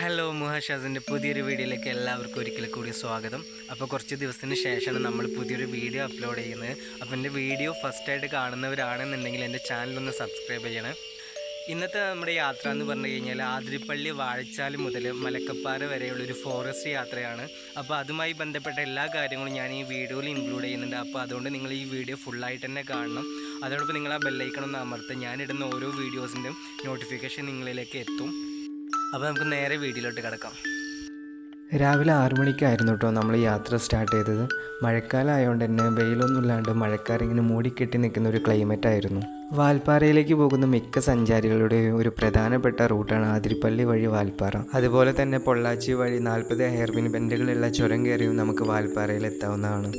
Hello മുഹാഷാസിന്റെ പുതിയൊരു വീഡിയോയിലേക്ക് എല്ലാവർക്കും ഒരിക്കൽ കൂടി സ്വാഗതം. അപ്പോൾ കുറച്ച് ദിവസത്തിന് ശേഷമാണ് നമ്മൾ പുതിയൊരു വീഡിയോ അപ്ലോഡ് ചെയ്യുന്നത്. അപ്പോൾ എന്റെ വീഡിയോ ഫസ്റ്റായിട്ട് കാണുന്നവരാണെന്നുണ്ടെങ്കിൽ എന്റെ ചാനലൊന്ന് സബ്സ്ക്രൈബ് ചെയ്യണം. ഇന്നത്തെ നമ്മുടെ യാത്ര എന്ന് പറഞ്ഞു കഴിഞ്ഞാൽ ആതിരിപ്പള്ളി വാഴച്ചാൽ മുതൽ മലക്കപ്പാറ വരെയുള്ള ഒരു ഫോറസ്റ്റ് യാത്രയാണ്. അപ്പോൾ അതുമായി ബന്ധപ്പെട്ട എല്ലാ കാര്യങ്ങളും ഞാൻ ഈ വീഡിയോയിൽ ഇൻക്ലൂഡ് ചെയ്യുന്നുണ്ട്. അപ്പോൾ അതുകൊണ്ട് നിങ്ങൾ ഈ വീഡിയോ ഫുള്ളായിട്ട് തന്നെ കാണണം. അതോടൊപ്പം നിങ്ങൾ ആ ബെല്ലൈക്കണം എന്ന് അമർത്തുക ഞാനിടുന്ന ഓരോ വീഡിയോസിന്റെയും നോട്ടിഫിക്കേഷൻ നിങ്ങളിലേക്ക് എത്തും. അപ്പോൾ നമുക്ക് നേരെ വീട്ടിലോട്ട് കിടക്കാം. രാവിലെ ആറു മണിക്കായിരുന്നു കേട്ടോ നമ്മൾ യാത്ര സ്റ്റാർട്ട് ചെയ്തത്. മഴക്കാലം ആയതുകൊണ്ട് തന്നെ വെയിലൊന്നും ഇല്ലാണ്ട് മഴക്കാരിങ്ങനെ മൂടിക്കെട്ടി നിൽക്കുന്ന ഒരു ക്ലൈമറ്റ് ആയിരുന്നു. വാൽപ്പാറയിലേക്ക് പോകുന്ന മിക്ക സഞ്ചാരികളുടെയും ഒരു പ്രധാനപ്പെട്ട റൂട്ടാണ് ആതിരിപ്പള്ളി വഴി വാൽപ്പാറ. അതുപോലെ തന്നെ പൊള്ളാച്ചി വഴി നാൽപ്പത് ഹെയർപിൻ ബെൻഡുകളുള്ള ചുരം കയറിയും നമുക്ക് വാൽപ്പാറയിൽ എത്താവുന്നതാണ്.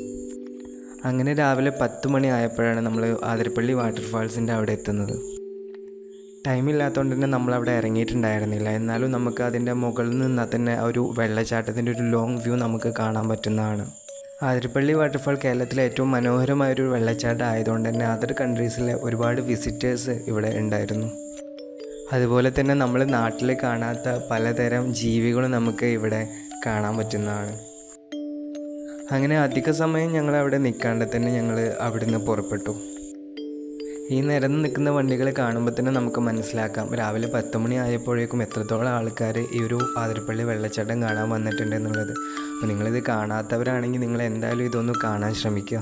അങ്ങനെ രാവിലെ പത്ത് മണി ആയപ്പോഴാണ് നമ്മൾ ആതിരപ്പള്ളി വാട്ടർഫാൾസിന്റെ അവിടെ എത്തുന്നത്. ടൈമില്ലാത്തതുകൊണ്ട് തന്നെ നമ്മളവിടെ ഇറങ്ങിയിട്ടുണ്ടായിരുന്നില്ല. എന്നാലും നമുക്ക് അതിന്റെ മുകളിൽ നിന്നാൽ തന്നെ ഒരു വെള്ളച്ചാട്ടത്തിന്റെ ഒരു ലോങ് വ്യൂ നമുക്ക് കാണാൻ പറ്റുന്നതാണ്. ആതിരപ്പള്ളി വാട്ടർഫാൾ കേരളത്തിലെ ഏറ്റവും മനോഹരമായ ഒരു വെള്ളച്ചാട്ടം ആയതുകൊണ്ട് തന്നെ അതർ കൺട്രീസിലെ ഒരുപാട് വിസിറ്റേഴ്സ് ഇവിടെ ഉണ്ടായിരുന്നു. അതുപോലെ തന്നെ നമ്മൾ നാട്ടിൽ കാണാത്ത പലതരം ജീവികളും നമുക്ക് ഇവിടെ കാണാൻ പറ്റുന്നതാണ്. അങ്ങനെ അധിക സമയം ഞങ്ങൾ അവിടെ നിൽക്കാണ്ട് തന്നെ ഞങ്ങൾ അവിടുന്ന് പുറപ്പെട്ടു. ഈ നിരന്ന് നിൽക്കുന്ന വണ്ടികൾ കാണുമ്പോൾ തന്നെ നമുക്ക് മനസ്സിലാക്കാം. രാവിലെ പത്ത് മണി ആയപ്പോഴേക്കും എത്രത്തോളം ആൾക്കാർ ഈ ഒരു ആതിരപ്പള്ളി വെള്ളച്ചാട്ടം കാണാൻ വന്നിട്ടുണ്ട് എന്നുള്ളത്. അപ്പോൾ നിങ്ങളിത് കാണാത്തവരാണെങ്കിൽ നിങ്ങൾ എന്തായാലും ഇതൊന്ന് കാണാൻ ശ്രമിക്കുക.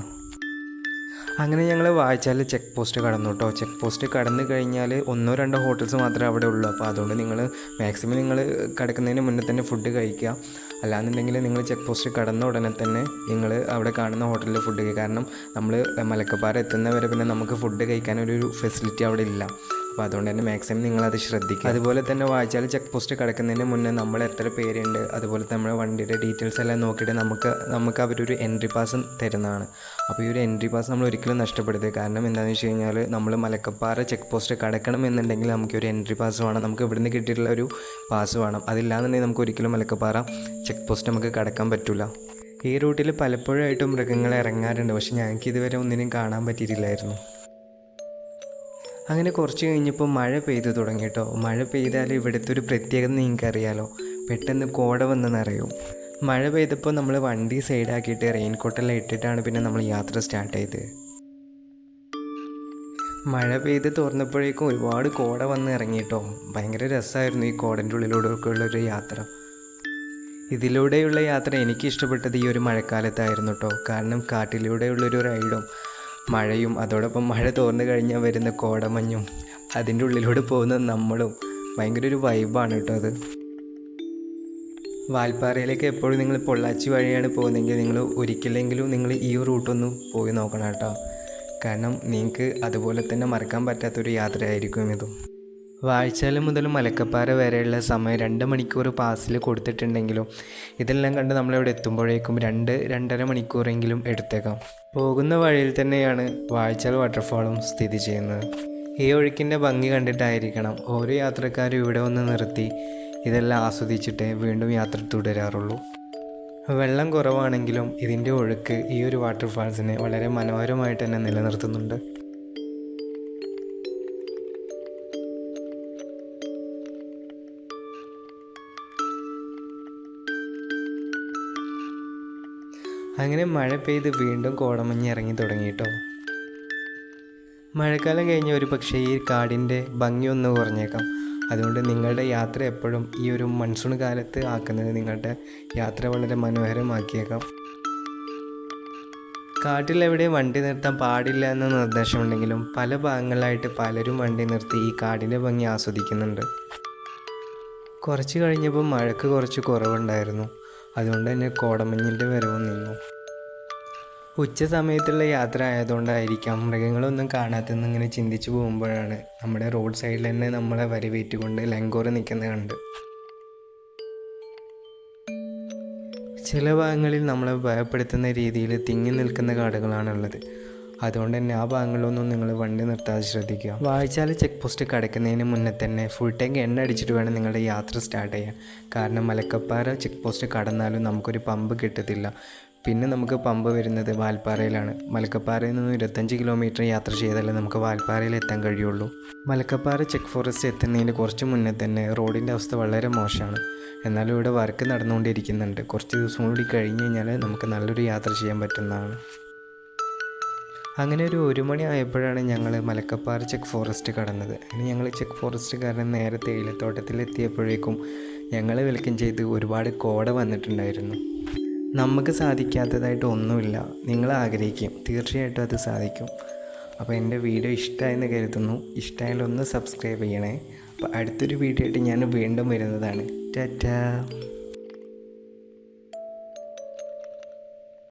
അങ്ങനെ ഞങ്ങൾ വായിച്ചാൽ ചെക്ക് പോസ്റ്റ് കടന്നു കേട്ടോ ചെക്ക് പോസ്റ്റ് കടന്നു കഴിഞ്ഞാൽ ഒന്നോ രണ്ടോ ഹോട്ടൽസ് മാത്രമേ അവിടെ ഉള്ളൂ. അപ്പോൾ അതുകൊണ്ട് നിങ്ങൾ മാക്സിമം നിങ്ങൾ കിടക്കുന്നതിന് മുന്നേ തന്നെ ഫുഡ് കഴിക്കുക. അല്ലാന്നുണ്ടെങ്കിൽ നിങ്ങൾ ചെക്ക് പോസ്റ്റ് കടന്ന ഉടനെ തന്നെ നിങ്ങൾ അവിടെ കാണുന്ന ഹോട്ടലിൽ ഫുഡ് കഴിക്കുക കാരണം നമ്മൾ മലക്കപ്പാറ എത്തുന്നവരെ പിന്നെ നമുക്ക് ഫുഡ് കഴിക്കാനൊരു ഫെസിലിറ്റി അവിടെ ഇല്ല. അപ്പോൾ അതുകൊണ്ട് തന്നെ മാക്സിമം നിങ്ങളത് ശ്രദ്ധിക്കുക. അതുപോലെ തന്നെ വായിച്ചാൽ ചെക്ക് പോസ്റ്റ് കിടക്കുന്നതിന് മുന്നേ നമ്മൾ എത്ര പേരുണ്ട് അതുപോലെ നമ്മുടെ വണ്ടിയുടെ ഡീറ്റെയിൽസ് എല്ലാം നോക്കിയിട്ട് നമുക്ക് നമുക്ക് അവരൊരു എൻട്രി പാസ് തരുന്നതാണ്. അപ്പോൾ ഈ ഒരു എൻട്രി പാസ് നമ്മൾ ഒരിക്കലും നഷ്ടപ്പെടുത്തരുത്. കാരണം എന്താണെന്ന് വെച്ച് കഴിഞ്ഞാൽ നമ്മൾ മലക്കപ്പാറ ചെക്ക് പോസ്റ്റ് കടക്കണം എന്നുണ്ടെങ്കിൽ നമുക്ക് ഒരു എൻട്രി പാസ് വേണം. നമുക്ക് ഇവിടുന്ന് കിട്ടിയിട്ടുള്ള ഒരു പാസ് വേണം. അതില്ലാന്നുണ്ടെങ്കിൽ നമുക്ക് ഒരിക്കലും മലക്കപ്പാറ ചെക്ക് പോസ്റ്റ് നമുക്ക് കടക്കാൻ പറ്റില്ല ഈ റൂട്ടിൽ പലപ്പോഴായിട്ടും മൃഗങ്ങൾ ഇറങ്ങാറുണ്ട്. പക്ഷെ ഞങ്ങൾക്ക് ഇതുവരെ ഒന്നിനും കാണാൻ പറ്റിയിട്ടില്ലായിരുന്നു. അങ്ങനെ കുറച്ച് കഴിഞ്ഞപ്പോൾ മഴ പെയ്തു തുടങ്ങി കേട്ടോ. മഴ പെയ്താൽ ഇവിടുത്തെ ഒരു പ്രത്യേകത നിങ്ങൾക്ക് അറിയാലോ പെട്ടെന്ന് കോട വന്ന് മഴ പെയ്തപ്പോൾ നമ്മൾ വണ്ടി സൈഡാക്കിയിട്ട് റെയിൻകോട്ടെല്ലാം ഇട്ടിട്ടാണ് പിന്നെ നമ്മൾ യാത്ര സ്റ്റാർട്ട് ചെയ്തത് മഴ പെയ്ത് തുറന്നപ്പോഴേക്കും ഒരുപാട് കോട വന്ന് ഇറങ്ങി കേട്ടോ. ഭയങ്കര രസമായിരുന്നു ഈ കോടന്റെ ഉള്ളിലൂടെയൊക്കെ ഒരു യാത്ര. ഇതിലൂടെയുള്ള യാത്ര എനിക്ക് ഇഷ്ടപ്പെട്ടത് ഈ ഒരു മഴക്കാലത്തായിരുന്നു കേട്ടോ. കാരണം കാട്ടിലൂടെയുള്ളൊരു റൈഡും മഴയും അതോടൊപ്പം മഴ തോർന്നു കഴിഞ്ഞാൽ വരുന്ന കോടമഞ്ഞും അതിന്റെ ഉള്ളിലൂടെ പോകുന്ന നമ്മളും. ഭയങ്കര ഒരു വൈബാണ് കേട്ടോ അത്. വാൽപ്പാറയിലേക്ക് എപ്പോഴും നിങ്ങൾ പൊള്ളാച്ചി വഴിയാണ് പോകുന്നതെങ്കിൽ നിങ്ങൾ ഒരിക്കലെങ്കിലും നിങ്ങൾ ഈ റൂട്ടൊന്ന് പോയി നോക്കണം കേട്ടോ കാരണം നിങ്ങൾക്ക് അതുപോലെ തന്നെ മറക്കാൻ പറ്റാത്തൊരു യാത്രയായിരിക്കും ഇതും. വാഴ്ചാല മുതൽ മലക്കപ്പാറ വരെയുള്ള സമയം രണ്ട് മണിക്കൂർ പാസിൽ കൊടുത്തിട്ടുണ്ടെങ്കിലും ഇതെല്ലാം കണ്ട് നമ്മളിവിടെ എത്തുമ്പോഴേക്കും രണ്ട് രണ്ടര മണിക്കൂറെങ്കിലും എടുത്തേക്കാം. പോകുന്ന വഴിയിൽ തന്നെയാണ് വാഴ്ചാൽ വാട്ടർഫാളും സ്ഥിതി ചെയ്യുന്നത്. ഈ ഒഴുക്കിന്റെ ഭംഗി കണ്ടിട്ടായിരിക്കണം ഓരോ യാത്രക്കാരും ഇവിടെ വന്ന് നിർത്തി ഇതെല്ലാം ആസ്വദിച്ചിട്ടേ വീണ്ടും യാത്ര തുടരാറുള്ളൂ. വെള്ളം കുറവാണെങ്കിലും ഇതിന്റെ ഒഴുക്ക് ഈ ഒരു വാട്ടർഫാൾസിനെ വളരെ മനോഹരമായിട്ട് തന്നെ നിലനിർത്തുന്നുണ്ട്. അങ്ങനെ മഴ പെയ്ത് വീണ്ടും കോടമഞ്ഞ് ഇറങ്ങി തുടങ്ങി കേട്ടോ. മഴക്കാലം കഴിഞ്ഞ ഒരു പക്ഷേ ഈ കാടിന്റെ ഭംഗി ഒന്ന് കുറഞ്ഞേക്കാം. അതുകൊണ്ട് നിങ്ങളുടെ യാത്ര എപ്പോഴും ഈ ഒരു മൺസൂൺ കാലത്ത് ആക്കുന്നത് നിങ്ങളുടെ യാത്ര വളരെ മനോഹരമാക്കിയേക്കാം. കാട്ടിൽ എവിടെ വണ്ടി നിർത്താൻ പാടില്ല എന്ന നിർദ്ദേശമുണ്ടെങ്കിലും പല ഭാഗങ്ങളിലായിട്ട് പലരും വണ്ടി നിർത്തി ഈ കാടിന്റെ ഭംഗി ആസ്വദിക്കുന്നുണ്ട്. കുറച്ച് കഴിഞ്ഞപ്പോൾ മഴക്ക് കുറച്ച് കുറവുണ്ടായിരുന്നു. അതുകൊണ്ട് തന്നെ കോടമഞ്ഞിന്റെ വരവ് നിന്നു. ഉച്ച സമയത്തുള്ള യാത്ര ആയതുകൊണ്ടായിരിക്കാം മൃഗങ്ങളൊന്നും കാണാത്തെന്ന് ഇങ്ങനെ ചിന്തിച്ചു പോകുമ്പോഴാണ് നമ്മുടെ റോഡ് സൈഡിൽ തന്നെ നമ്മളെ വരവേറ്റുകൊണ്ട് ലങ്കോറ് നിൽക്കുന്നത് കണ്ട്. ചില ഭാഗങ്ങളിൽ നമ്മളെ ഭയപ്പെടുത്തുന്ന രീതിയിൽ തിങ്ങി നിൽക്കുന്ന കാടുകളാണുള്ളത്. അതുകൊണ്ട് തന്നെ ആ ഭാഗങ്ങളിലൊന്നും നിങ്ങൾ വണ്ടി നിർത്താതെ ശ്രദ്ധിക്കുക. വായിച്ചാൽ ചെക്ക് പോസ്റ്റ് കടക്കുന്നതിന് മുന്നേ തന്നെ ഫുൾ ടാങ്ക് എണ്ണ അടിച്ചിട്ട് വേണം നിങ്ങളുടെ യാത്ര സ്റ്റാർട്ട് ചെയ്യാൻ. കാരണം മലക്കപ്പാറ ചെക്ക് പോസ്റ്റ് കടന്നാലും നമുക്കൊരു പമ്പ് കിട്ടത്തില്ല. പിന്നെ നമുക്ക് പമ്പ വരുന്നത് വാൽപ്പാറയിലാണ്. മലക്കപ്പാറയിൽ നിന്ന് ഇരുപത്തഞ്ച് കിലോമീറ്റർ യാത്ര ചെയ്താലേ നമുക്ക് വാൽപ്പാറയിൽ എത്താൻ കഴിയുള്ളൂ. മലക്കപ്പാറ ചെക്ക് ഫോറസ്റ്റ് എത്തുന്നതിന് കുറച്ച് മുന്നേ തന്നെ റോഡിന്റെ അവസ്ഥ വളരെ മോശമാണ്. എന്നാലും ഇവിടെ വർക്ക് നടന്നുകൊണ്ടിരിക്കുന്നുണ്ട്. കുറച്ച് ദിവസം കൂടി കഴിഞ്ഞ് കഴിഞ്ഞാൽ നമുക്ക് നല്ലൊരു യാത്ര ചെയ്യാൻ പറ്റുന്നതാണ്. അങ്ങനെ ഒരു ഒരു മണി ആയപ്പോഴാണ് ഞങ്ങൾ മലക്കപ്പാറ ചെക്ക് ഫോറസ്റ്റ് കടന്നത്. അങ്ങനെ ഞങ്ങൾ ചെക്ക് ഫോറസ്റ്റ് കാരണം നേരെ തേയിലത്തോട്ടത്തിലെത്തിയപ്പോഴേക്കും ഞങ്ങൾ വെൽക്കം ചെയ്ത് ഒരുപാട് കോട വന്നിട്ടുണ്ടായിരുന്നു. നമുക്ക് സാധിക്കാത്തതായിട്ട് ഒന്നുമില്ല. നിങ്ങൾ ആഗ്രഹിക്കും. തീർച്ചയായിട്ടും അത് സാധിക്കും. അപ്പോൾ എന്റെ വീഡിയോ ഇഷ്ടമായെന്ന് കരുതുന്നു. ഇഷ്ടമായാലും ഒന്ന് സബ്സ്ക്രൈബ് ചെയ്യണേ. അപ്പോൾ അടുത്തൊരു വീഡിയോ ആയിട്ട് ഞാൻ വീണ്ടും വരുന്നതാണ്. ടാറ്റാ.